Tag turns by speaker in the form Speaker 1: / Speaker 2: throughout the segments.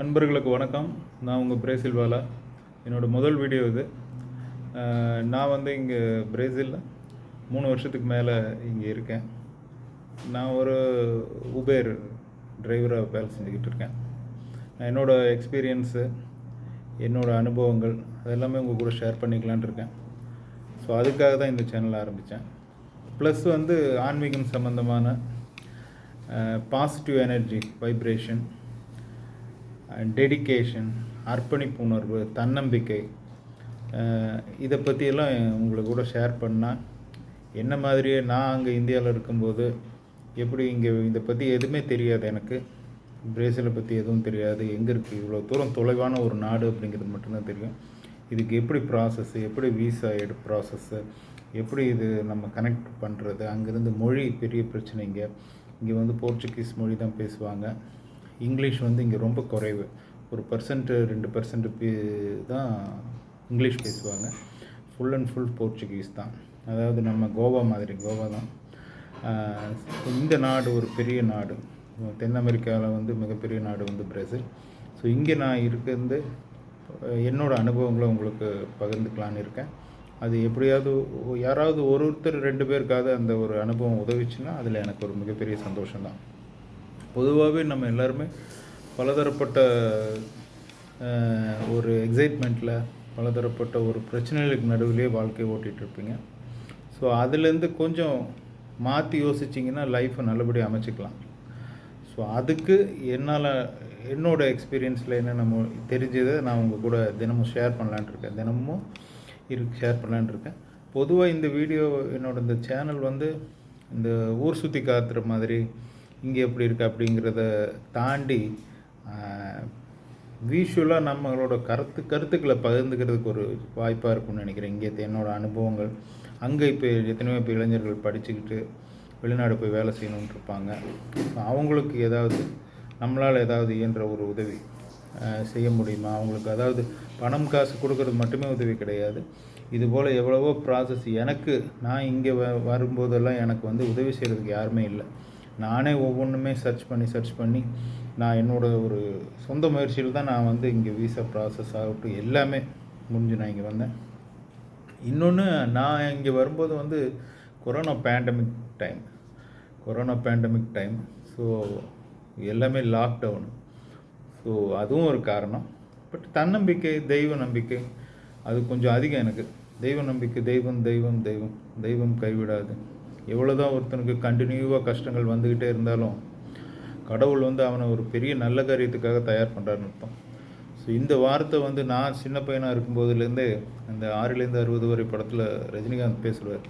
Speaker 1: நண்பர்களுக்கு வணக்கம். நான் உங்கள் பிரேசில் வாலா. என்னோடய முதல் வீடியோ இது. நான் வந்து இங்கே பிரேசிலில் மூணு வருஷத்துக்கு மேலே இங்கே இருக்கேன். நான் ஒரு உபேர் டிரைவராக வேலை செஞ்சுக்கிட்டு இருக்கேன். நான் என்னோட எக்ஸ்பீரியன்ஸு என்னோடய அனுபவங்கள் அதெல்லாமே உங்கள் கூட ஷேர் பண்ணிக்கலான் இருக்கேன். ஸோ அதுக்காக தான் இந்த சேனல் ஆரம்பித்தேன் ப்ளஸ் வந்து ஆன்மீகம் சம்மந்தமான பாசிட்டிவ் எனர்ஜி வைப்ரேஷன் டெடிகேஷன் அர்ப்பணிப்பு உணர்வு தன்னம்பிக்கை இதை பற்றியெல்லாம் உங்களுக்கு கூட ஷேர் பண்ணால் என்ன மாதிரியே நான் அங்கே இந்தியாவில் இருக்கும்போது எப்படி இங்கே இதை பற்றி எதுவுமே தெரியாது எனக்கு. பிரேசிலை பற்றி எதுவும் தெரியாது. எங்கே இருக்குது இவ்வளோ தூரம் தொலைவான ஒரு நாடு அப்படிங்கிறது மட்டும்தான் தெரியும். இதுக்கு எப்படி ப்ராசஸ்ஸு எப்படி வீசா எடு ப்ராசஸ்ஸு எப்படி இது நம்ம கனெக்ட் பண்ணுறது அங்கேருந்து மொழி பெரிய பிரச்சனைங்க இங்கே. வந்து போர்ச்சுகீஸ் மொழி தான் பேசுவாங்க. இங்கிலீஷ் வந்து இங்கே ரொம்ப குறைவு. ஒரு பர்சன்ட்டு ரெண்டு பர்சன்ட் தான் இங்கிலீஷ் பேசுவாங்க. ஃபுல் அண்ட் ஃபுல் போர்ச்சுகீஸ் தான். அதாவது நம்ம கோவா மாதிரி கோவா தான். இந்த நாடு ஒரு பெரிய நாடு. தென் அமெரிக்காவில் வந்து மிகப்பெரிய நாடு வந்து பிரேசில். ஸோ இங்கே நான் இருக்கிறது என்னோடய அனுபவங்களை உங்களுக்கு பகிர்ந்துக்கலான்னு இருக்கேன். அது எப்படியாவது யாராவது ஒரு ஒருத்தர் ரெண்டு பேருக்காவது அந்த ஒரு அனுபவம் உதவிச்சுன்னா அதில் எனக்கு ஒரு மிகப்பெரிய சந்தோஷம்தான். பொதுவாகவே நம்ம எல்லாருமே பலதரப்பட்ட ஒரு எக்ஸைட்மெண்ட்டில் பலதரப்பட்ட ஒரு பிரச்சனைகளுக்கு நடுவிலே வாழ்க்கையை ஓட்டிகிட்டு இருப்பீங்க. ஸோ அதுலேருந்து கொஞ்சம் மாற்றி யோசிச்சிங்கன்னா லைஃப்பை நல்லபடியாக அமைச்சிக்கலாம். ஸோ அதுக்கு என்னால் என்னோட எக்ஸ்பீரியன்ஸில் என்ன நம்ம தெரிஞ்சதை நான் உங்கள் கூட தினமும் ஷேர் பண்ணலான்ட்டு இருக்கேன். தினமும் இருக்கு ஷேர் பண்ணலான்ட்டு இருக்கேன். பொதுவாக இந்த வீடியோ என்னோட இந்த சேனல் வந்து இந்த ஊர் சுற்றி காத்துற மாதிரி இங்கே எப்படி இருக்குது அப்படிங்கிறத தாண்டி விஷுவலாக நம்மளோட கருத்து கருத்துக்களை பகிர்ந்துக்கிறதுக்கு ஒரு வாய்ப்பாக இருக்கும்னு நினைக்கிறேன். இங்கே என்னோடய அனுபவங்கள். அங்கே இப்போ எத்தனையோ இப்போ இளைஞர்கள் படிச்சுக்கிட்டு வெளிநாடு போய் வேலை செய்யணும்னு இருப்பாங்க. அவங்களுக்கு ஏதாவது நம்மளால் ஏதாவது இயன்ற ஒரு உதவி செய்ய முடியுமா? அவங்களுக்கு அதாவது பணம் காசு கொடுக்கறது மட்டுமே உதவி கிடையாது. இதுபோல் எவ்வளவோ ப்ராசஸ் எனக்கு நான் இங்கே வ வரும்போதெல்லாம் எனக்கு வந்து உதவி செய்கிறதுக்கு யாருமே இல்லை. நானே ஒவ்வொன்றுமே சர்ச் பண்ணி சர்ச் பண்ணி நான் என்னோட ஒரு சொந்த முயற்சியில் தான் நான் வந்து இங்கே விசா ப்ராசஸ் ஆகட்டும் எல்லாமே முடிஞ்சு நான் இங்கே வந்தேன். இன்னொன்று நான் இங்கே வரும்போது வந்து corona pandemic time corona pandemic time so எல்லாமே லாக்டவுன் ஸோ அதுவும் ஒரு காரணம். பட் தன்னம்பிக்கை தெய்வ நம்பிக்கை அது கொஞ்சம் அதிகம் எனக்கு. தெய்வ நம்பிக்கை தெய்வம் தெய்வம் தெய்வம். தெய்வம் கைவிடாது. எவ்வளோதான் ஒருத்தனுக்கு கண்டினியூவாக கஷ்டங்கள் வந்துக்கிட்டே இருந்தாலும் கடவுள் வந்து அவனை ஒரு பெரிய நல்ல காரியத்துக்காக தயார் பண்ணுறான்னு அர்த்தம். ஸோ இந்த வார்த்தை வந்து நான் சின்ன பையனாக இருக்கும்போதுலேருந்தே அந்த ஆறிலேருந்து அறுபது வரை படத்தில் ரஜினிகாந்த் பேசுவார்.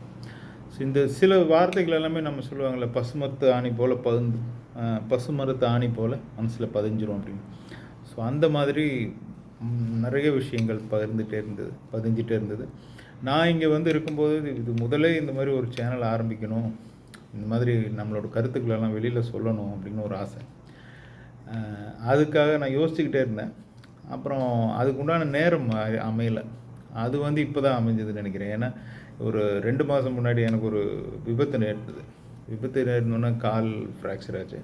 Speaker 1: ஸோ இந்த சில வார்த்தைகள் எல்லாமே நம்ம சொல்லுவாங்கள்ல பசுமரத்து ஆணி போல் பதுந்து பசுமரத்து ஆணி போல் மனசில் பதிஞ்சிரும் அப்படின்னு. ஸோ அந்த மாதிரி நிறைய விஷயங்கள் பகிர்ந்துகிட்டே இருந்தது பதிஞ்சிட்டே இருந்தது. நான் இங்கே வந்து இருக்கும்போது இது- முதலே இந்த மாதிரி ஒரு சேனல் ஆரம்பிக்கணும் இந்த மாதிரி நம்மளோட கருத்துக்களெல்லாம் வெளியில் சொல்லணும் அப்படின்னு ஒரு ஆசை. அதுக்காக நான் யோசிச்சுக்கிட்டே இருந்தேன். அப்புறம் அதுக்குண்டான நேரம் அமையலை. அது வந்து இப்போ தான் அமைஞ்சதுன்னு நினைக்கிறேன். ஏன்னா ஒரு ரெண்டு மாதம் முன்னாடி எனக்கு ஒரு விபத்து நேர்ந்தது. விபத்து நேர்ந்தோன்னா கால் ஃப்ராக்சர் ஆச்சு.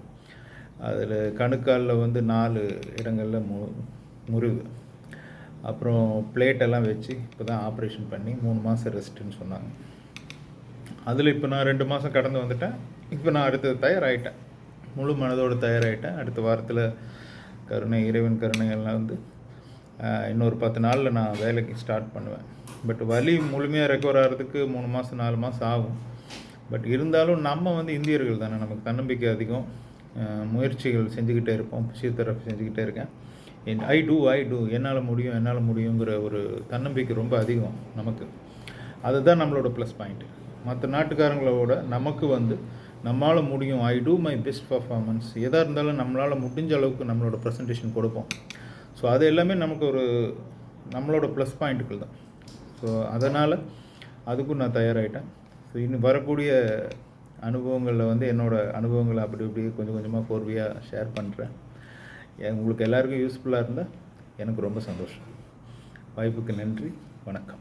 Speaker 1: அதில் கணுக்காலில் வந்து நாலு இடங்களில் மு முறிவு. அப்புறம் பிளேட்டெல்லாம் வச்சு இப்போ தான் ஆப்ரேஷன் பண்ணி மூணு மாதம் ரெஸ்ட்டுன்னு சொன்னாங்க. அதில் இப்போ நான் ரெண்டு மாதம் கடந்து வந்துட்டேன். இப்போ நான் அடுத்தது தயாராகிட்டேன் முழு மனதோடு தயாராகிட்டேன் அடுத்த வாரத்தில் கருணை இறைவன் கருணைகள்லாம் வந்து இன்னொரு பத்து நாளில் நான் வேலைக்கு ஸ்டார்ட் பண்ணுவேன். பட் வலி முழுமையாக ரெக்கவர் ஆகிறதுக்கு மூணு மாதம் நாலு மாதம் ஆகும். பட் இருந்தாலும் நம்ம வந்து இந்தியர்கள் தானே. நமக்கு தன்னம்பிக்கை அதிகம். முயற்சிகள் செஞ்சுக்கிட்டே இருப்போம். ஃபிசியோதெரப்பி செஞ்சுக்கிட்டே இருக்கேன். என் ஐ டூ ஐ டூ என்னால் முடியும் என்னால் முடியுங்கிற ஒரு தன்னம்பிக்கை ரொம்ப அதிகம் நமக்கு. அதுதான் நம்மளோட ப்ளஸ் பாயிண்ட்டு மற்ற நாட்டுக்காரங்களோட நமக்கு வந்து நம்மளால் முடியும் I do my best performance எதாக இருந்தாலும் நம்மளால் முடிஞ்ச அளவுக்கு நம்மளோட ப்ரெசன்டேஷன் கொடுப்போம். ஸோ அது எல்லாமே நமக்கு ஒரு நம்மளோட ப்ளஸ் பாயிண்ட்டுகள் தான். ஸோ அதனால் அதுக்கும் நான் தயாராகிட்டேன் ஸோ இன்னும் வரக்கூடிய அனுபவங்களில் வந்து என்னோடய அனுபவங்களை அப்படி இப்படி கொஞ்சம் கொஞ்சமாக கோர்வையாக ஷேர் பண்ணுறேன் உங்களுக்கு எல்லாருக்கும் யூஸ்ஃபுல்லாக இருந்தால் எனக்கு ரொம்ப சந்தோஷம். வாய்ப்புக்கு நன்றி வணக்கம்.